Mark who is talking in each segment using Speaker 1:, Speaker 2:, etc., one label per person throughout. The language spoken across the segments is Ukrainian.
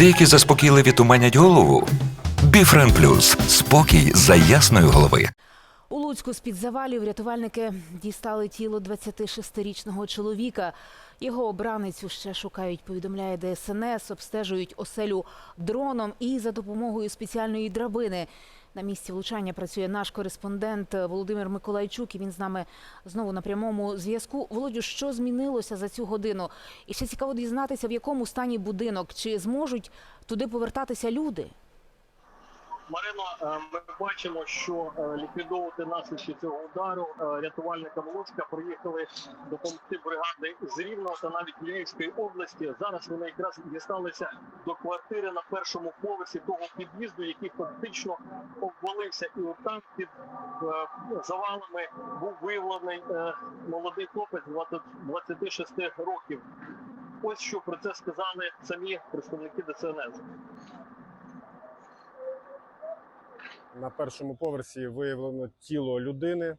Speaker 1: Деякі заспокійливі туманять голову. Біфрен Плюс спокій за ясної голови.
Speaker 2: У Луцьку з-під завалів рятувальники дістали тіло 26-річного чоловіка. Його обраницю ще шукають, повідомляє ДСНС, обстежують оселю дроном і за допомогою спеціальної драбини. На місці влучання працює наш кореспондент Володимир Миколайчук. І він з нами знову на прямому зв'язку. Володю, що змінилося за цю годину? І ще цікаво дізнатися, в якому стані будинок, чи зможуть туди повертатися люди?
Speaker 3: Марино, е, ми бачимо, що е, ліквідовувати наслідки цього удару е, рятувальникам Луцька приїхали допомогти бригади з Рівного та навіть Львівської області. Зараз вони якраз дісталися до квартири на першому поверсі того під'їзду, який фактично обвалився. І там під завалами був виявлений молодий хлопець 20 26 років. Ось що про це сказали самі представники ДСНС.
Speaker 4: На першому поверсі виявлено тіло людини,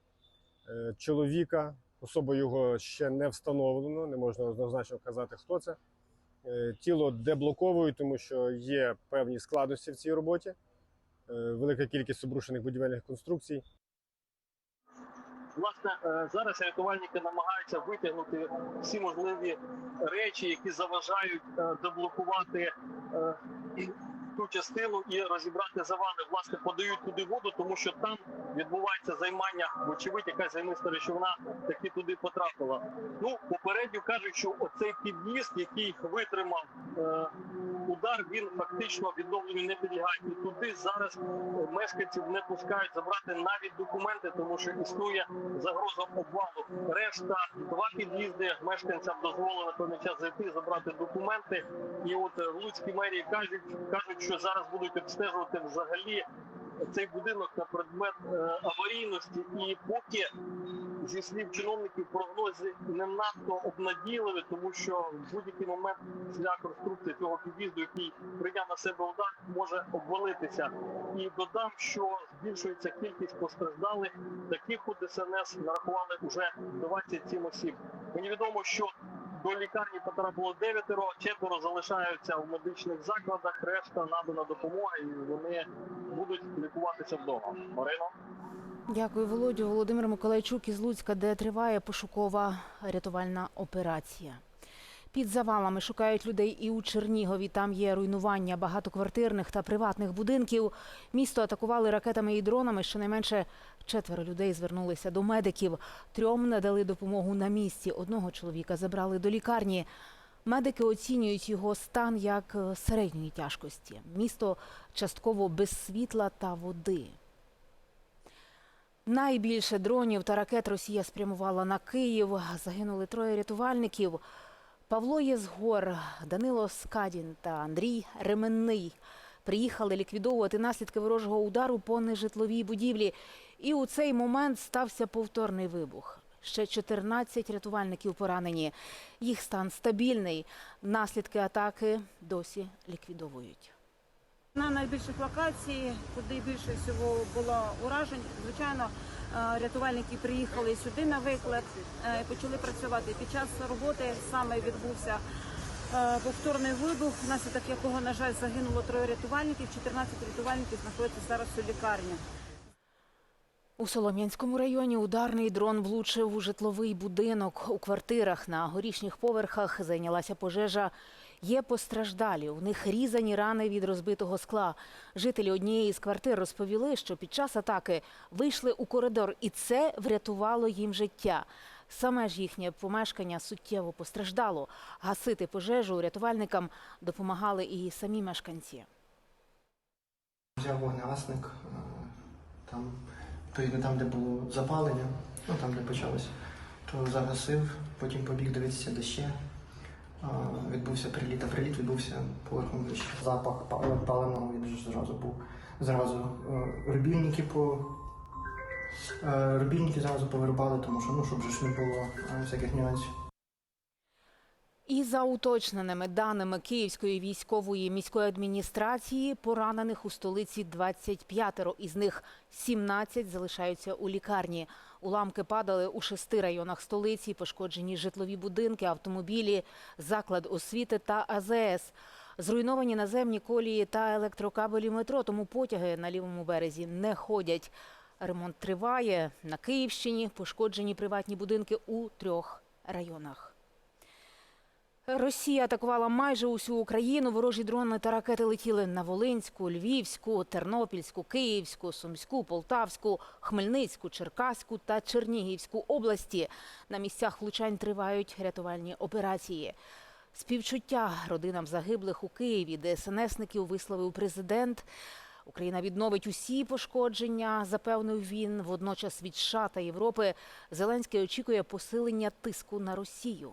Speaker 4: е, чоловіка. Особа його ще не встановлено, не можна однозначно казати, хто це. Е, Тіло деблоковують, тому що є певні складності в цій роботі, е, велика кількість обрушених будівельних конструкцій.
Speaker 3: Власне, зараз рятувальники намагаються витягнути всі можливі речі, які заважають деблокувати ту частину і розібрати завали. Власне, подають туди воду, тому що там відбувається займання, вочевидь, якась займиста речовина таки туди потрапила. Ну, попередньо кажуть, що оцей під'їзд, який витримав е, удар, він фактично відновленню не підлягає. Туди зараз мешканців не пускають забрати навіть документи, тому що існує загроза обвалу. Решта два під'їзди мешканцям дозволено певний час зайти, забрати документи. І от е, в Луцькій мерії кажуть, кажуть, що зараз будуть обстежувати взагалі цей будинок на предмет е, аварійності. І поки зі слів чиновників прогнози не надто обнадійливі, тому що в будь-який момент ця конструкція цього під'їзду, який прийняв на себе удар, може обвалитися. І додам, що збільшується кількість постраждалих. Таких у ДСНС нарахували вже 27 осіб. Мені відомо, що до лікарні потрапило дев'ятеро, четверо залишаються в медичних закладах. Решта надана допомога, і вони будуть лікуватися вдома. Марино.
Speaker 2: Дякую, Володю. Володимир Миколайчук із Луцька, де триває пошукова рятувальна операція. Під завалами шукають людей і у Чернігові. Там є руйнування багатоквартирних та приватних будинків. Місто атакували ракетами і дронами. Щонайменше четверо людей звернулися до медиків. Трьом надали допомогу на місці. Одного чоловіка забрали до лікарні. Медики оцінюють його стан як е, середньої тяжкості. Місто частково без світла та води. Найбільше дронів та ракет Росія спрямувала на Київ. Загинули троє рятувальників. Павло Єзгор, Данило Скадін та Андрій Ременний приїхали ліквідовувати наслідки ворожого удару по нежитловій будівлі. І у цей момент стався повторний вибух. Ще 14 рятувальників поранені. Їх стан стабільний. Наслідки атаки досі ліквідовують.
Speaker 5: На найбільших локацій, куди більше всього було уражень, звичайно, е, рятувальники приїхали сюди на виклик е, почали працювати. Під час роботи саме відбувся е, повторний вибух, внаслідок якого, на жаль, загинуло троє рятувальників, 14 рятувальників знаходяться зараз у лікарні.
Speaker 2: У Солом'янському районі ударний дрон влучив у житловий будинок. У квартирах на горішніх поверхах зайнялася пожежа. Є постраждалі. У них різані рани від розбитого скла. Жителі однієї з квартир розповіли, що під час атаки вийшли у коридор, і це врятувало їм життя. Саме ж їхнє помешкання суттєво постраждало. Гасити пожежу рятувальникам допомагали і самі мешканці.
Speaker 6: Взяв вогнегасник, е, там, відповідно, там, де було запалення, ну там, де почалось, то загасив, потім побіг дивитися, де ще. Відбувся приліт, а приліт відбувся поверхом вище. Запах па- паленого він ж зразу був. Зразу е, рубільники по е, рубільники зразу повирубали, тому що ну, щоб ж не було всяких нюансів.
Speaker 2: І за уточненими даними Київської військової міської адміністрації, поранених у столиці 25, із них 17 залишаються у лікарні. Уламки падали у шести районах столиці, пошкоджені житлові будинки, автомобілі, заклад освіти та АЗС. Зруйновані наземні колії та електрокабелі метро, тому потяги на лівому березі не ходять. Ремонт триває. На Київщині пошкоджені приватні будинки у трьох районах. Росія атакувала майже усю Україну. Ворожі дрони та ракети летіли на Волинську, Львівську, Тернопільську, Київську, Сумську, Полтавську, Хмельницьку, Черкаську та Чернігівську області. На місцях влучань тривають рятувальні операції. Співчуття родинам загиблих у Києві, де СНСників висловив президент. Україна відновить усі пошкодження, запевнив він. Водночас від США та Європи Зеленський очікує посилення тиску на Росію.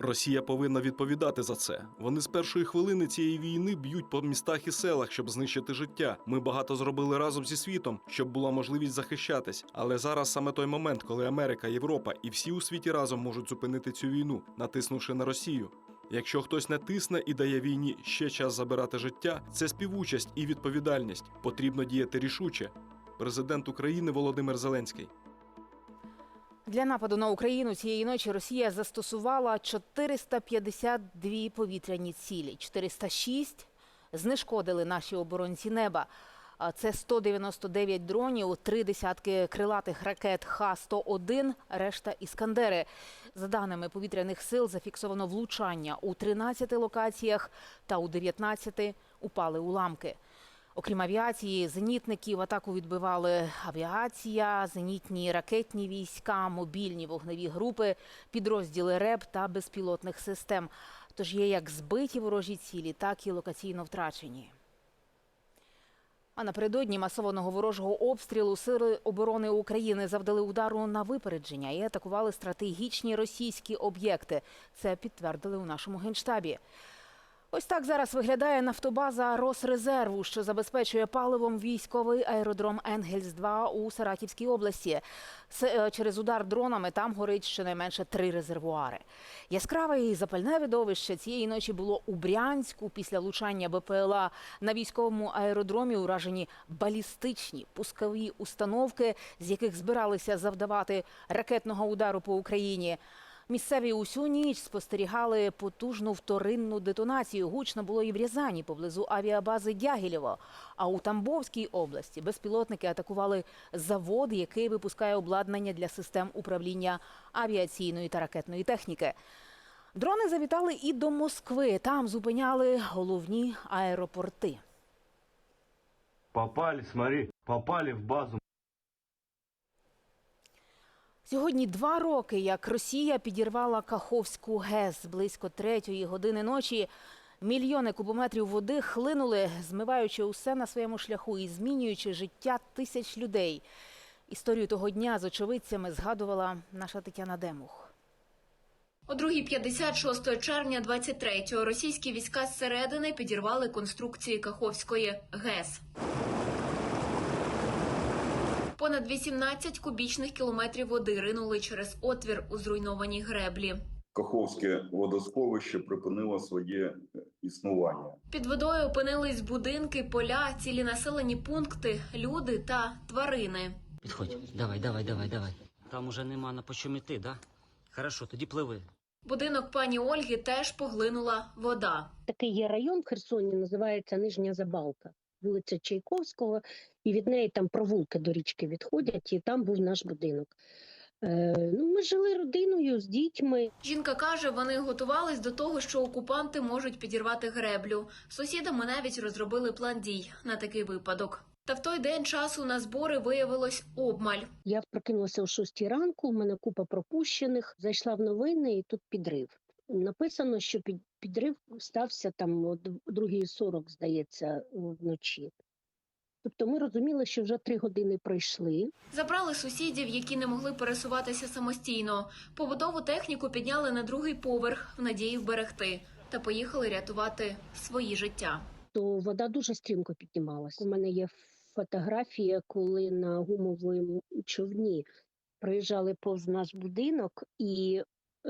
Speaker 7: Росія повинна відповідати за це. Вони з першої хвилини цієї війни б'ють по містах і селах, щоб знищити життя. Ми багато зробили разом зі світом, щоб була можливість захищатись. Але зараз саме той момент, коли Америка, Європа і всі у світі разом можуть зупинити цю війну, натиснувши на Росію. Якщо хтось не тисне і дає війні ще час забирати життя, це співучасть і відповідальність. Потрібно діяти рішуче. Президент України Володимир Зеленський.
Speaker 2: Для нападу на Україну цієї ночі Росія застосувала 452 повітряні цілі. 406 знешкодили наші оборонці неба. Це 199 дронів, три десятки крилатих ракет Х-101, решта іскандери. За даними повітряних сил, зафіксовано влучання у 13 локаціях та у 19 упали уламки. Окрім авіації, зенітників атаку відбивали авіація, зенітні ракетні війська, мобільні вогневі групи, підрозділи РЕБ та безпілотних систем. Тож є як збиті ворожі цілі, так і локаційно втрачені. А напередодні масованого ворожого обстрілу сили оборони України завдали удару на випередження і атакували стратегічні російські об'єкти. Це підтвердили у нашому генштабі. Ось так зараз виглядає нафтобаза Росрезерву, що забезпечує паливом військовий аеродром Енгельс-2 у Саратівській області. Е, Через удар дронами там горить щонайменше три резервуари. Яскраве і запальне видовище цієї ночі було у Брянську після влучання БПЛА на військовому аеродромі. Уражені балістичні пускові установки, з яких збиралися завдавати ракетного удару по Україні. Місцеві усю ніч спостерігали потужну вторинну детонацію. Гучно було і в Рязані поблизу авіабази Дягілєво. А у Тамбовській області безпілотники атакували завод, який випускає обладнання для систем управління авіаційної та ракетної техніки. Дрони завітали і до Москви. Там зупиняли головні аеропорти.
Speaker 8: Попали, смотри, попали в базу.
Speaker 2: Сьогодні два роки, як Росія підірвала Каховську ГЕС близько третьої години ночі. Мільйони кубометрів води хлинули, змиваючи усе на своєму шляху і змінюючи життя тисяч людей. Історію того дня з очевидцями згадувала наша Тетяна Демух.
Speaker 9: О 2.56 червня 23-го російські війська зсередини підірвали конструкції Каховської ГЕС. Понад 18 кубічних кілометрів води ринули через отвір у зруйнованій греблі.
Speaker 10: Каховське водосховище припинило своє існування.
Speaker 9: Під водою опинились будинки, поля, цілі населені пункти, люди та тварини.
Speaker 11: Підходь, давай, давай, давай, давай. Там уже нема на по чому іти, да? Хорошо, тоді пливи.
Speaker 9: Будинок пані Ольги теж поглинула вода.
Speaker 12: Такий є район в Херсоні, називається Нижня Забалка, вулиця Чайковського, і від неї там провулки до річки відходять, і там був наш будинок. Е, ну, ми жили родиною з дітьми.
Speaker 9: Жінка каже, вони готувались до того, що окупанти можуть підірвати греблю. Сусідами навіть розробили план дій на такий випадок. Та в той день часу на збори виявилось обмаль.
Speaker 12: Я прокинулася о 6 ранку, у мене купа пропущених, зайшла в новини, і тут підрив. Написано, що під, підрив стався там о 2.40, здається, вночі. Тобто ми розуміли, що вже три години пройшли.
Speaker 9: Забрали сусідів, які не могли пересуватися самостійно. Побудову техніку підняли на другий поверх в надії вберегти та поїхали рятувати свої життя.
Speaker 12: то вода дуже стрімко піднімалась. У мене є фотографія, коли на гумовому човні проїжджали повз наш будинок, і е,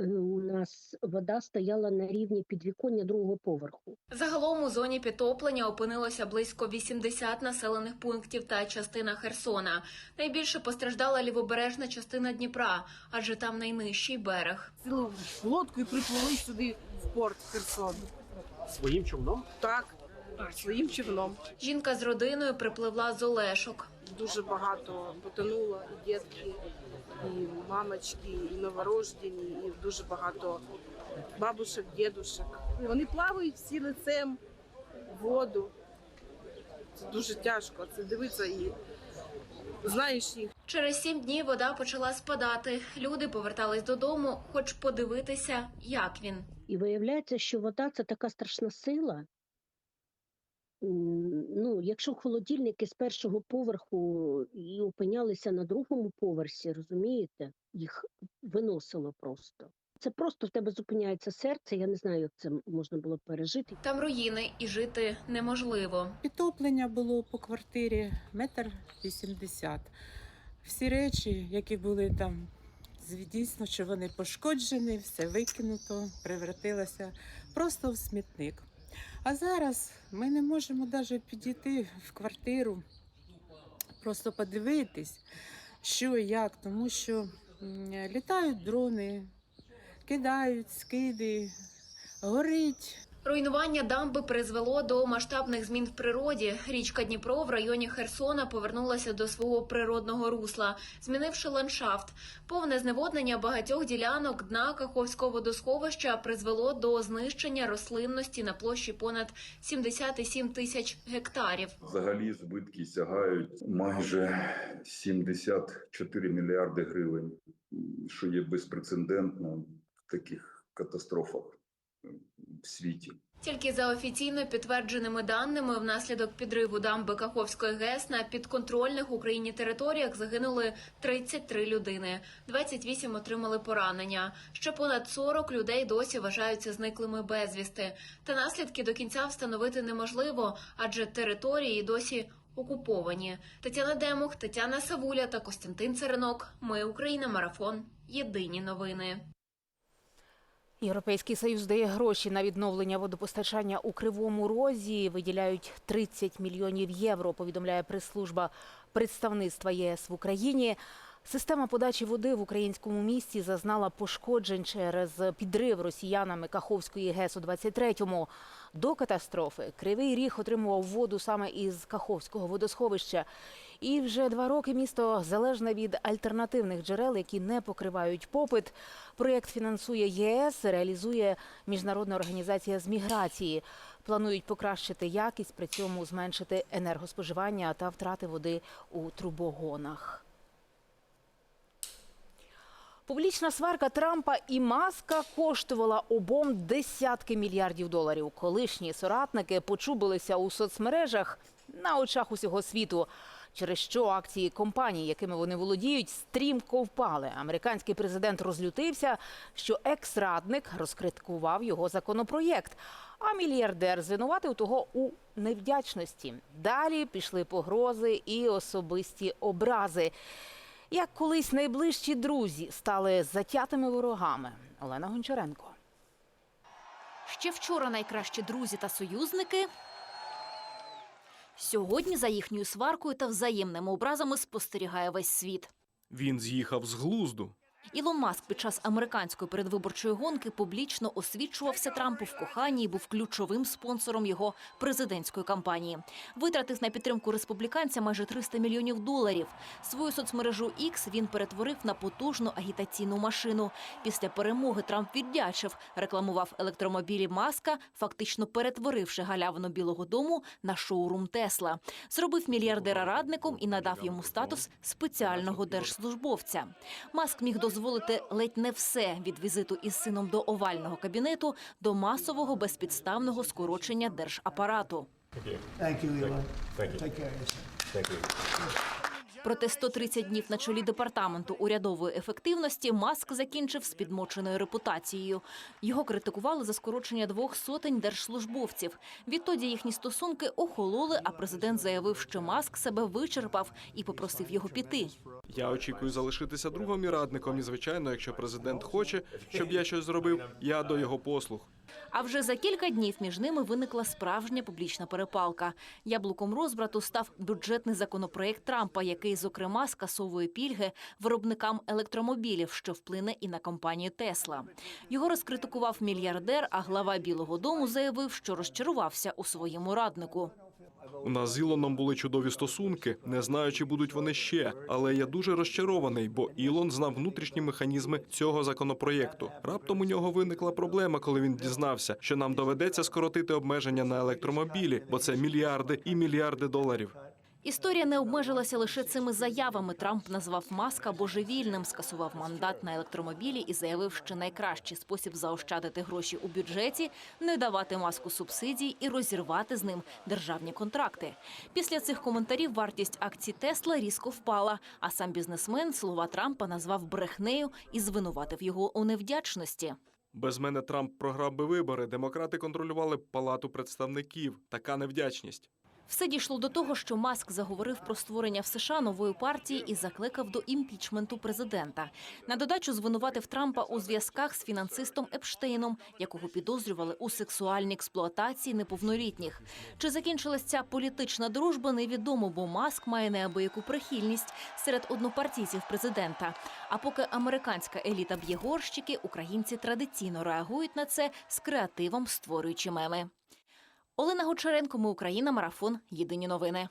Speaker 12: у нас вода стояла на рівні підвіконня другого поверху.
Speaker 9: Загалом у зоні підтоплення опинилося близько 80 населених пунктів та частина Херсона. Найбільше постраждала лівобережна частина Дніпра, адже там найнижчий берег.
Speaker 13: В лодку і приплили сюди в порт Херсон. Своїм човном?
Speaker 5: Так, своїм човном.
Speaker 14: Жінка з родиною припливла з Олешок.
Speaker 5: Дуже багато потонуло і дітки, і мамочки, і новорождені, і дуже багато бабушек, дідушек. Вони плавають всі лицем в воду. Це дуже тяжко. Це дивитися і знаєш їх.
Speaker 14: Через сім днів вода почала спадати. Люди повертались додому, хоч подивитися, як він.
Speaker 12: І виявляється, що вода це така страшна сила. Ну, якщо холодильники з першого поверху і опинялися на другому поверсі, розумієте, їх виносило просто. Це просто в тебе зупиняється серце. Я не знаю, як це можна було пережити.
Speaker 14: Там руїни і жити неможливо.
Speaker 5: Підтоплення було по квартирі метр вісімдесят. Всі речі, які були там, дійсно, що вони пошкоджені, все викинуто, превратилося просто в смітник. А зараз ми не можемо навіть підійти в квартиру, просто подивитись, що і як, тому що літають дрони, кидають скиди, горить.
Speaker 14: Руйнування дамби призвело до масштабних змін в природі. Річка Дніпро в районі Херсона повернулася до свого природного русла, змінивши ландшафт. Повне зневоднення багатьох ділянок дна Каховського водосховища призвело до знищення рослинності на площі понад 77 тисяч гектарів.
Speaker 10: Взагалі збитки сягають майже 74 мільярди гривень, що є безпрецедентно в таких катастрофах в світі.
Speaker 14: Тільки за офіційно підтвердженими даними, внаслідок підриву дамби Каховської ГЕС на підконтрольних Україні територіях загинули 33 людини, 28 отримали поранення. Ще понад 40 людей досі вважаються зниклими безвісти. Та наслідки до кінця встановити неможливо, адже території досі окуповані. Тетяна Демух, Тетяна Савуля та Костянтин Церенок. Ми Україна. Марафон. Єдині новини.
Speaker 2: Європейський союз дає гроші на відновлення водопостачання у Кривому Розі. Виділяють 30 мільйонів євро. Повідомляє прес-служба представництва ЄС в Україні. Система подачі води в українському місті зазнала пошкоджень через підрив росіянами Каховської ГЕС у 23-му. До катастрофи Кривий Ріг отримував воду саме із Каховського водосховища. І вже два роки місто залежне від альтернативних джерел, які не покривають попит. Проєкт фінансує ЄС, реалізує міжнародна організація з міграції. Планують покращити якість, при цьому зменшити енергоспоживання та втрати води у трубогонах. Публічна сварка Трампа і Маска коштувала обом десятки мільярдів доларів. Колишні соратники почубилися у соцмережах на очах усього світу. Через що акції компаній, якими вони володіють, стрімко впали. Американський президент розлютився, що екс-радник розкриткував його законопроєкт. А мільярдер звинуватив того у невдячності. Далі пішли погрози і особисті образи. Як колись найближчі друзі стали затятими ворогами. Олена Гончаренко.
Speaker 14: Ще вчора найкращі друзі та союзники. Сьогодні за їхньою сваркою та взаємними образами спостерігає весь світ.
Speaker 7: Він з'їхав з глузду.
Speaker 14: Ілон Маск під час американської передвиборчої гонки публічно освічувався Трампу в коханні і був ключовим спонсором його президентської кампанії. Витратив на підтримку республіканця майже 300 мільйонів доларів. Свою соцмережу X він перетворив на потужну агітаційну машину. Після перемоги Трамп віддячив, рекламував електромобілі Маска, фактично перетворивши галявину Білого Дому на шоурум Тесла. Зробив мільярдера радником і надав йому статус спеціального держслужбовця. Маск міг дозволити ледь не все від візиту із сином до овального кабінету до масового безпідставного скорочення держапарату. Проте 130 днів на чолі департаменту урядової ефективності Маск закінчив з підмоченою репутацією. Його критикували за скорочення двох сотень держслужбовців. Відтоді їхні стосунки охололи, а президент заявив, що Маск себе вичерпав і попросив його піти.
Speaker 7: Я очікую залишитися другом і радником. І звичайно, якщо президент хоче, щоб я щось зробив, я до його послуг.
Speaker 14: А вже за кілька днів між ними виникла справжня публічна перепалка. Яблуком розбрату став бюджетний законопроект Трампа, який, зокрема, скасовує пільги виробникам електромобілів, що вплине і на компанію Тесла. Його розкритикував мільярдер, а глава Білого Дому заявив, що розчарувався у своєму раднику.
Speaker 7: У нас з Ілоном були чудові стосунки. Не знаю, чи будуть вони ще, але я дуже розчарований, бо Ілон знав внутрішні механізми цього законопроєкту. Раптом у нього виникла проблема, коли він дізнався, що нам доведеться скоротити обмеження на електромобілі, бо це мільярди і мільярди доларів.
Speaker 14: Історія не обмежилася лише цими заявами. Трамп назвав Маска божевільним, скасував мандат на електромобілі і заявив, що найкращий спосіб заощадити гроші у бюджеті не давати маску субсидій і розірвати з ним державні контракти. Після цих коментарів вартість акцій Тесла різко впала. А сам бізнесмен слова Трампа назвав брехнею і звинуватив його у невдячності.
Speaker 7: Без мене Трамп програв би вибори. Демократи контролювали палату представників. Така невдячність.
Speaker 14: Все дійшло до того, що Маск заговорив про створення в США нової партії і закликав до імпічменту президента. На додачу звинуватив Трампа у зв'язках з фінансистом Епштейном, якого підозрювали у сексуальній експлуатації неповнолітніх. Чи закінчилась ця політична дружба, невідомо, бо Маск має неабияку прихильність серед однопартійців президента. А поки американська еліта б'є горщики, українці традиційно реагують на це з креативом, створюючи меми. Олена Гочаренко, ми Україна, марафон. Єдині новини.